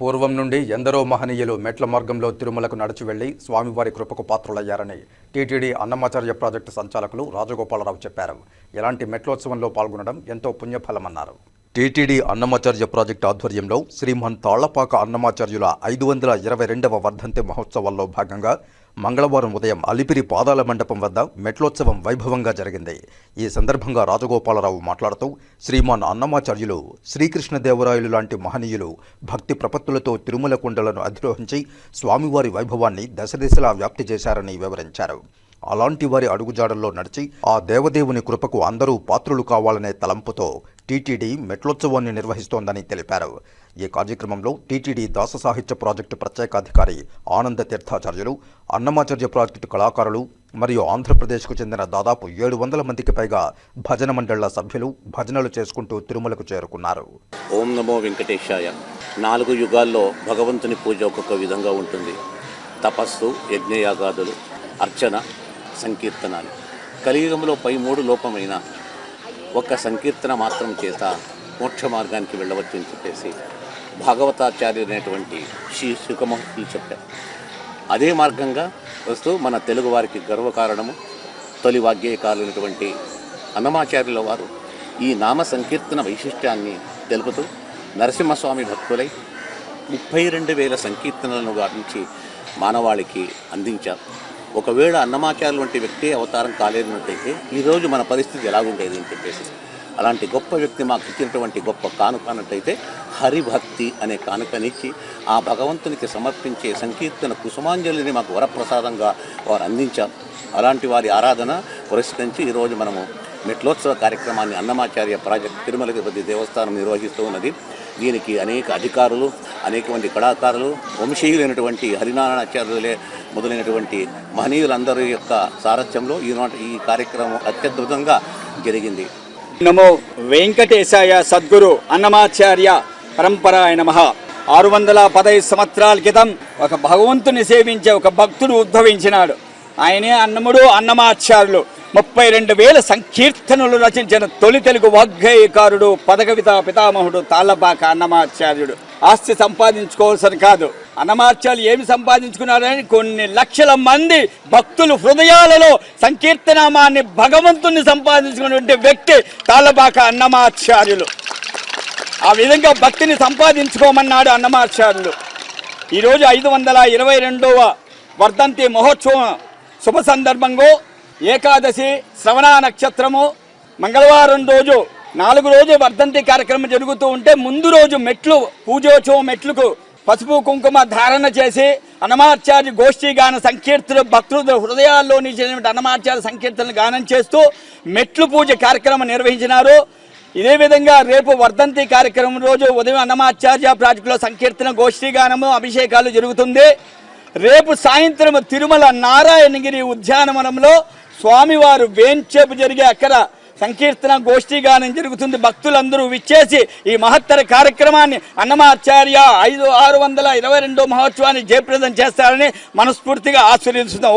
పూర్వం నుండి ఎందరో మహనీయులు మెట్ల మార్గంలో తిరుమలకు నడిచి వెళ్ళి స్వామివారి కృపకు పాత్రులయ్యారని టీటీడీ అన్నమాచార్య ప్రాజెక్టు సంచాలకులు రాజగోపాలరావు చెప్పారు. ఇలాంటి మెట్లోత్సవంలో పాల్గొనడం ఎంతో పుణ్యఫలమన్నారు. టీటీడీ అన్నమాచార్య ప్రాజెక్టు ఆధ్వర్యంలో శ్రీమన్ తాళ్ళపాక అన్నమాచార్యుల ఐదు వందల ఇరవై రెండవ వర్ధంతి మహోత్సవాల్లో భాగంగా మంగళవారం ఉదయం అలిపిరి పాదాల మండపం వద్ద మెట్లోత్సవం వైభవంగా జరిగింది. ఈ సందర్భంగా రాజగోపాలరావు మాట్లాడుతూ శ్రీమాన్ అన్నమాచార్యులు శ్రీకృష్ణదేవరాయలు లాంటి మహనీయులు భక్తి ప్రపత్తులతో తిరుమల కొండలను అధిరోహించి స్వామివారి వైభవాన్ని దశదిశలా వ్యాప్తి చేశారని వివరించారు. అలాంటి వారి అడుగుజాడల్లో నడిచి ఆ దేవదేవుని కృపకు అందరూ పాత్రులు కావాలనే తలంపుతో టీటీడీ మెట్లోత్సవాన్ని నిర్వహిస్తోందని తెలిపారు. ఈ కార్యక్రమంలో టీటీడీ దాస సాహిత్య ప్రాజెక్టు ప్రత్యేకాధికారి ఆనంద తీర్థాచార్యులు అన్నమాచార్య ప్రాజెక్టు కళాకారులు మరియు ఆంధ్రప్రదేశ్కు చెందిన దాదాపు ఏడు వందల మందికి పైగా భజన మండళ్ళ సభ్యులు భజనలు చేసుకుంటూ తిరుమలకు చేరుకున్నారు. ఓం నమో వెంకటేశాయ. నాలుగు యుగాల్లో భగవంతుని పూజ ఒక్కొక్క విధంగా ఉంటుంది. తపస్సు యజ్ఞయాగాదులు అర్చన సంకీర్తనాలు. కలియుగంలో పై మూడు లోపమైన ఒక్క సంకీర్తన మాత్రం చేత మోక్ష మార్గానికి వెళ్ళవచ్చు అని చెప్పేసి భాగవతాచార్యులు అనేటువంటి శ్రీ సుఖమహర్షులు చెప్పారు. అదే మార్గంగా వస్తూ మన తెలుగు వారికి గర్వకారణము తొలి వాగ్గేయకాలైనటువంటి అన్నమాచార్యుల వారు ఈ నామ సంకీర్తన వైశిష్ట్యాన్ని తెలుపుతూ నరసింహస్వామి భక్తులై ముప్పై రెండు వేల సంకీర్తనలను గావించి మానవాళికి అందించారు. ఒకవేళ అన్నమాచార్యులు వంటి వ్యక్తి అవతారం కాలేనట్టయితే ఈరోజు మన పరిస్థితి ఎలాగుండేది అని చెప్పేసి. అలాంటి గొప్ప వ్యక్తి మాకు ఇచ్చినటువంటి గొప్ప కానుక అన్నట్టయితే హరిభక్తి అనే కానుకనిచ్చి ఆ భగవంతునికి సమర్పించే సంకీర్తన కుసుమాంజలిని మాకు వరప్రసాదంగా వారు అందించారు అలాంటి వారి ఆరాధన పురస్కరించి ఈరోజు మనము మెట్లోత్సవ కార్యక్రమాన్ని అన్నమాచార్య ప్రాజెక్ట్ తిరుమల తిరుపతి దేవస్థానం నిర్వహిస్తూ ఉన్నది. దీనికి అనేక అధికారులు అనేక మంది కళాకారులు వంశీయులైనటువంటి హరినారాయణాచార్యులే మొదలైనటువంటి మహనీయులందరి యొక్క సారథ్యంలో ఈనాటి ఈ కార్యక్రమం అత్యద్భుతంగా జరిగింది. నమో వెంకటేశాయ సద్గురు అన్నమాచార్య పరంపరాయ నమ. ఆరు వందల పదహైదు సంవత్సరాల క్రితం ఒక భగవంతుని సేవించే ఒక భక్తుడు ఉద్భవించినాడు. ఆయనే అన్నముడు అన్నమాచార్యులు. ముప్పై రెండు వేల సంకీర్తనలు రచించిన తొలి తెలుగు వాగ్గేయకారుడు పదకవిత పితామహుడు తాళ్ళబాక అన్నమాచార్యుడు. ఆస్తి సంపాదించుకోవాల్సిన కాదు. అన్నమాచార్యులు ఏమి సంపాదించుకున్నారని కొన్ని లక్షల మంది భక్తులు హృదయాలలో సంకీర్తనామాన్ని భగవంతుని సంపాదించుకున్నటువంటి వ్యక్తి తాళ్ళబాక అన్నమాచార్యులు. ఆ విధంగా భక్తిని సంపాదించుకోమన్నాడు అన్నమాచార్యులు. ఈరోజు ఐదు వందల ఇరవై రెండవ వర్ధంతి మహోత్సవం శుభ సందర్భంగా ఏకాదశి శ్రవణ నక్షత్రము మంగళవారం రోజు నాలుగు రోజు వర్ధంతి కార్యక్రమం జరుగుతూ ఉంటే ముందు రోజు మెట్లు పూజోత్సవం మెట్లకు పసుపు కుంకుమ ధారణ చేసి అనమాచార్య గోష్ఠి గాన సంకీర్తన భక్తుల హృదయాల్లో నిలిచినటువంటి అన్నమాచార్య సంకీర్తనలు గానం చేస్తూ మెట్లు పూజ కార్యక్రమం నిర్వహించినారు. ఇదే విధంగా రేపు వర్ధంతి కార్యక్రమం రోజు ఉదయం అన్నమాచార్య ప్రాజెక్టులో సంకీర్తన గోష్ఠీ గానము అభిషేకాలు జరుగుతుంది. రేపు సాయంత్రం తిరుమల నారాయణగిరి ఉద్యానవనంలో స్వామివారు వేంచేపు జరిగే అక్కడ సంకీర్తన గోష్ఠి గానం జరుగుతుంది. భక్తులందరూ విచ్చేసి ఈ మహత్తర కార్యక్రమాన్ని అన్నమాచార్య ఐదు ఆరు వందల ఇరవై రెండో మహోత్సవాన్ని జయప్రదం చేస్తారని మనస్ఫూర్తిగా ఆశీర్వదిస్తున్నాం.